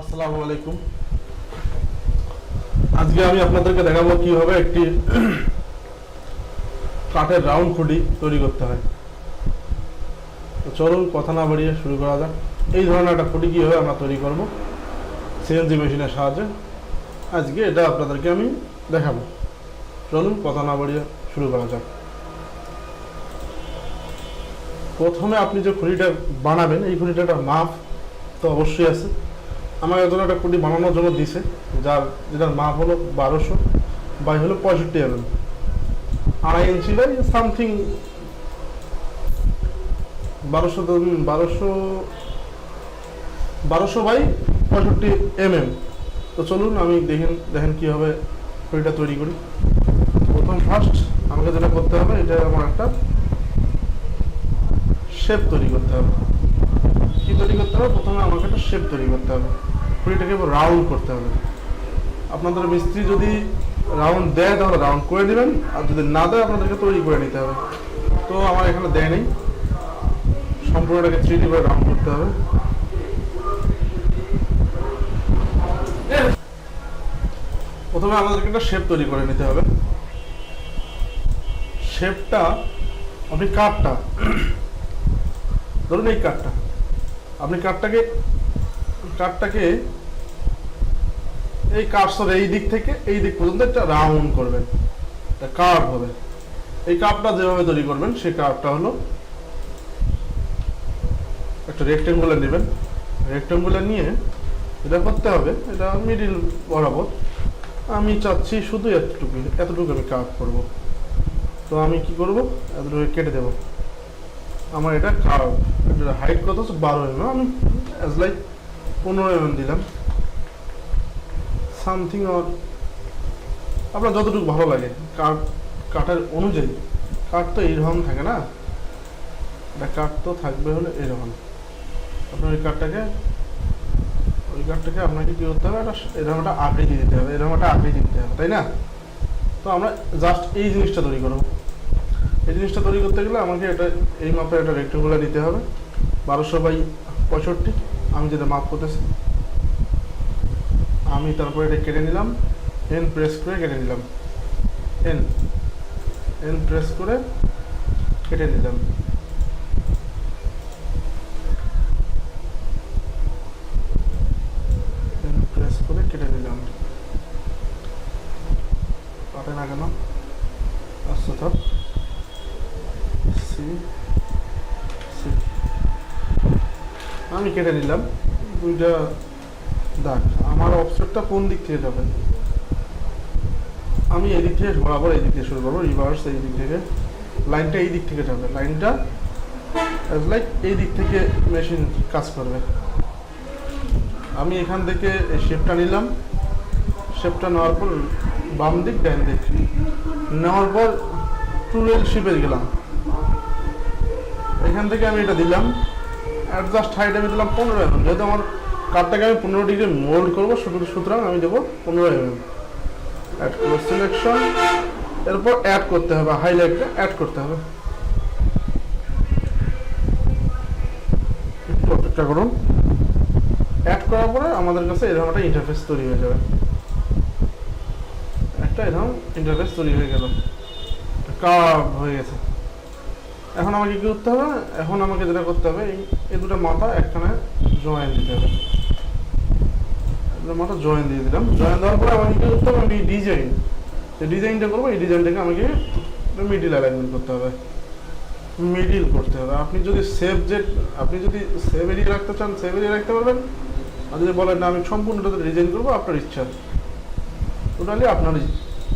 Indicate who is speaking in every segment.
Speaker 1: আসসালামু আলাইকুম। আজকে আমি আপনাদেরকে দেখাবো কীভাবে একটি কাঠের রাউন্ড খুঁটি তৈরি করতে হয়। চলুন কথা না বাড়িয়ে শুরু করা যাক। এই ধরনের একটা খুঁটি কীভাবে আমরা তৈরি করব সিএনজি মেশিনের সাহায্যে। আজকে এটা আপনাদেরকে আমি দেখাবো। চলুন কথা না বাড়িয়ে শুরু করা যাক। প্রথমে আপনি যে খুঁটিটা বানাবেন, এই খুঁটিটা একটা মাপ তো অবশ্যই আছে। আমার একজন একটা কুটি বানানোর জন্য দিছে, যার, যেটার মাপ হলো বারোশো, বাই হলো পঁয়ষট্টি এম আড়াই ইঞ্চি বাই সামথিং বারোশো বারোশো বারোশো বাই পঁয়ষট্টি এম এম তো চলুন আমি দেখেন দেখেন কীভাবে খুঁটিটা তৈরি করি। প্রথম ফার্স্ট আমাকে যেটা করতে হবে, এটা আমার একটা শেপ তৈরি করতে হবে। কী তৈরি করতে হবে? প্রথমে আমাকে একটা শেপ তৈরি করতে হবে। খুঁড়িটাকে রাউন্ড করতে হবে। আপনাদের মিস্ত্রি যদি রাউন্ড দেয়, তাহলে রাউন্ড করে নেবেন আর যদি না দেয়, আপনাদেরকে তৈরি করে নিতে হবে। তো আমার এখানে দেয় নেই। সম্পূর্ণটাকে থ্রি ডি করে রাউন্ড করতে হবে। প্রথমে আমাদেরকে একটা শেপ তৈরি করে নিতে হবে। শেপটা আপনি কাঠটা, ধরুন এই কাঠটা। আপনি কাঠটাকে কাঠটাকে এই কাঠসর এই দিক থেকে এই দিক পর্যন্ত একটা রাউন্ড করবেন। একটা কার্ভ হবে। এই কাপটা যেভাবে তৈরি করবেন সেই কাপটা হলো একটা রেক্টেঙ্গুলার নেবেন। রেক্টেঙ্গুলার নিয়ে এটা করতে হবে। এটা মিডিল বরাবর। আমি চাচ্ছি শুধু এতটুকু এতটুকু আমি কাপ করব। তো আমি কি করব? এতটুকু কেটে দেবো। আমার এটা কার্ভ এটা হাইট কত হচ্ছে বারো এম আমি অ্যাজ লাইক পনেরো এম দিলাম। সামথিং অর আপনার যতটুকু ভালো লাগে কাঠ কাঠের অনুযায়ী। কাঠ তো এইরকম থাকে না। এটা কাঠ তো থাকবে হলে এরকম। আপনার ওই কাঠটাকে ওই কাঠটাকে আপনাকে কী করতে হবে? একটা এরকম একটা আকৃতি দিতে হবে। এরকম একটা আকৃতি দিতে হবে, তাই না? তো আমরা জাস্ট এই জিনিসটা তৈরি করব। এই জিনিসটা তৈরি করতে গেলে আমাকে এটা, এই মাপের একটা রেক্টেঙ্গুলার নিতে হবে। বারোশো বাই পঁয়ষট্টি। আমি যেটা মাপ করতেছি, আমি তারপরে এটা কেটে নিলাম এন প্রেস করে কেটে নিলাম। এন এন প্রেস করে কেটে নিলাম এন প্রেস করে কেটে নিলাম কাটে না কেন আচ্ছা থাক সি সি আমি কেটে নিলাম। দুইটা দাগ। আমার অফসেটটা কোন দিক থেকে যাবে? আমি এই দিক থেকে বরাবর এই দিক থেকে শুরু করব রিভার্স এই দিক থেকে। লাইনটা এই দিক থেকে যাবে। লাইনটা অ্যাজ লাইক এই দিক থেকে মেশিন কাজ করবে। আমি এখান থেকে শেপটা নিলাম। শেপটা নেওয়ার পর বাম দিক, ডান দিক। নেওয়ার পর টুলের শিপে গেলাম। এখান থেকে আমি এটা দিলাম। অ্যাডজাস্ট হাইট আমি দিলাম পনেরো এম যেহেতু আমার কাঠটাকে আমি পনেরো ডিগ্রি মোল্ড করব, সুতরাং আমি দেবো পনেরো এম অ্যাড করব সিলেকশন এরপর অ্যাড করতে হবে হাইলাইটটা অ্যাড করতে হবে। অপেক্ষা করুন। অ্যাড করার পরে আমাদের কাছে এরকম একটা ইন্টারফেস তৈরি হয়ে যাবে। একটা এরকম ইন্টারফেস তৈরি হয়ে গেল। কার্ভ হয়ে গেছে। এখন আমাকে কি করতে হবে? এখন আমাকে যেটা করতে হবে, এই এই দুটো মাথা একখানে জয়েন দিতে হবে। মাথা জয়েন দিয়ে দিলাম। জয়েন দেওয়ার পরে আমাকে কি করতে হবে? আমি ডিজাইন যে ডিজাইনটা করব, এই ডিজাইনটাকে আমাকে মিডিল অ্যালাইনমেন্ট করতে হবে। মিডিল করতে হবে। আপনি যদি সেভ যে, আপনি যদি সেভ এরিয়া রাখতে চান সেভ এরিয়া রাখতে পারবেন। আর যদি বলেন, না, আমি সম্পূর্ণটাতে ডিজাইন করব, আপনার ইচ্ছা। টোটালি আপনার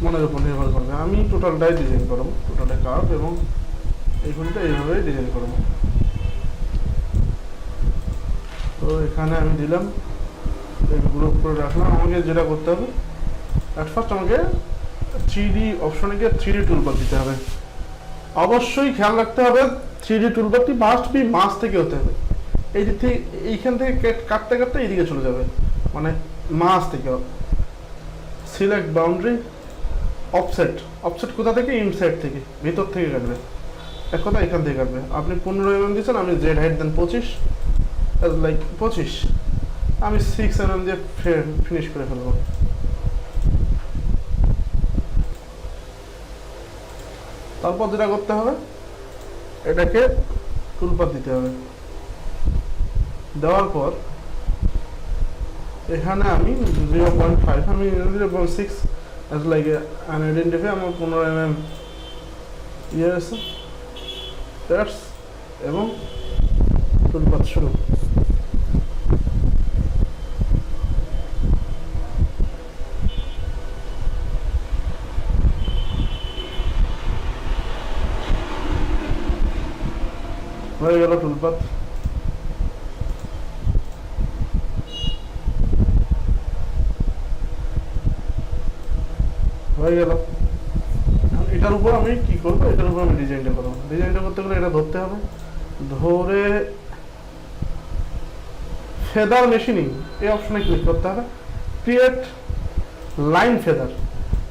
Speaker 1: মনের উপর নির্ভর করবে। আমি টোটালটাই ডিজাইন করব টোটালটা কার্ভ এবং এই ঘড়িটা এইভাবেই ডিজাইন করব। তো এখানে আমি দিলাম গ্রুপ করে রাখলাম। আমাকে যেটা করতে হবে অ্যাট ফার্স্ট আমাকে থ্রি অপশনে গিয়ে থ্রি টুলবার দিতে হবে। অবশ্যই খেয়াল রাখতে হবে থ্রি ডি টুলবারটি মাস্ট বি মাস থেকে হতে হবে। এই দিক থেকে, এইখান থেকে কাটতে কাটতে এইদিকে চলে যাবে। মানে মাস থেকে। সিলেক্ট বাউন্ডারি অফসেট অফসেট কোথা থেকে? ইনসাইড থেকে। ভিতর থেকে কাটবে। এক কথা এখান থেকে কাটবে আপনি পনেরো এমএম দিচ্ছেন আপনি জেড হাইট দেন পঁচিশ লাইক পঁচিশ। আমি সিক্স এম এম দিয়ে ফিনিশ করে ফেলব। তারপর যেটা করতে হবে, এটাকে টুলপাত দিতে হবে। দেওয়ার পর, এখানে আমি জিরো পয়েন্ট ফাইভ আমি zero point six like an identify আমার পনেরো এম এম ইয়ে আছে। দ্যাটস এবং টুলপাত শুরু হয়ে গেল টুলপাত হয়ে গেল এখন এটার উপর আমি কি করব? এটার উপর আমি ডিজাইনটা করব। ডিজাইনটা করতে গেলে এটা ধরতে হবে। ধরে ফেদার মেশিনিং এই অপশনে ক্লিক করতে হবে। ক্রিয়েট লাইন ফেদার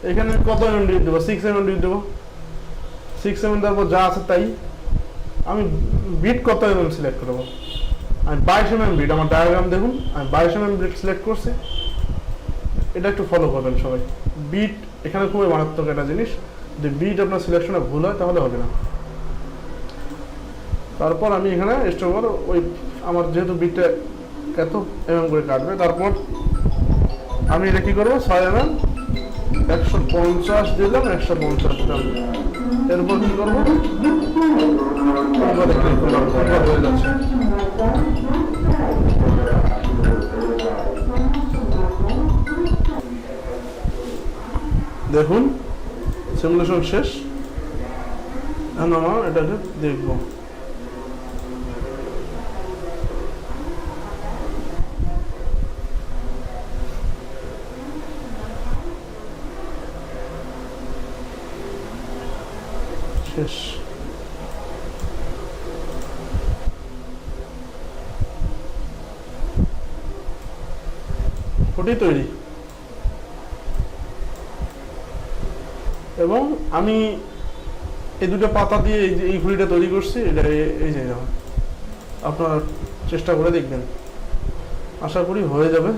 Speaker 1: এখানে কত এম ডিপ দেবো? সিক্স এম ডিপ দেবো। সিক্স এম দেওয়ার পর যা আছে তাই। আমি বিট কত এম এম সিলেক্ট করব? আমি বাইশ এম এম বিট আমার ডায়াগ্রাম দেখুন। আমি বাইশ এম এম বিট সিলেক্ট করছি। এটা একটু ফলো করবেন সবাই। বিট এখানে খুবই মারাত্মক একটা জিনিস। যদি বিট আপনার সিলেকশনে ভুল হয়, তাহলে হবে না। তারপর আমি এখানে স্টোর ওই আমার যেহেতু বিটটা এত এমএম করে কাটবে, তারপর আমি এটা কি করব? ছয় এমএম, একশো পঞ্চাশ দিলাম, একশো পঞ্চাশ দিলাম। এরপর কি করব? দেখুন সিমুলেশন শেষ? এখন আমার এটাকে দেখব। শেষ। ওটি তৈরি। এবং আমি এই দুটো পাতা দিয়ে এই যে এই ঘড়িটা তৈরি করছি, এটা এই- যে। আপনারা চেষ্টা করে দেখবেন। আশা করি হয়ে যাবে।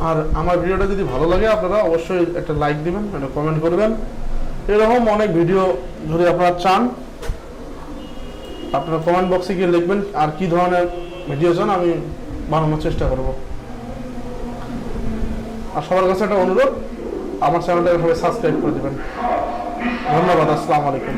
Speaker 1: আর আমার ভিডিওটা যদি ভালো লাগে, আপনারা অবশ্যই একটা লাইক দিবেন, একটা কমেন্ট করবেন। এরকম অনেক ভিডিও যদি আপনারা চান, আপনারা কমেন্ট বক্সে গিয়ে লিখবেন আর কি ধরনের ভিডিও চান, আমি বানানোর চেষ্টা করব। আর সবার কাছে একটা অনুরোধ আমার চ্যানেলটা এভাবে সাবস্ক্রাইব করে দেবেন। ধন্যবাদ আসসালামু আলাইকুম।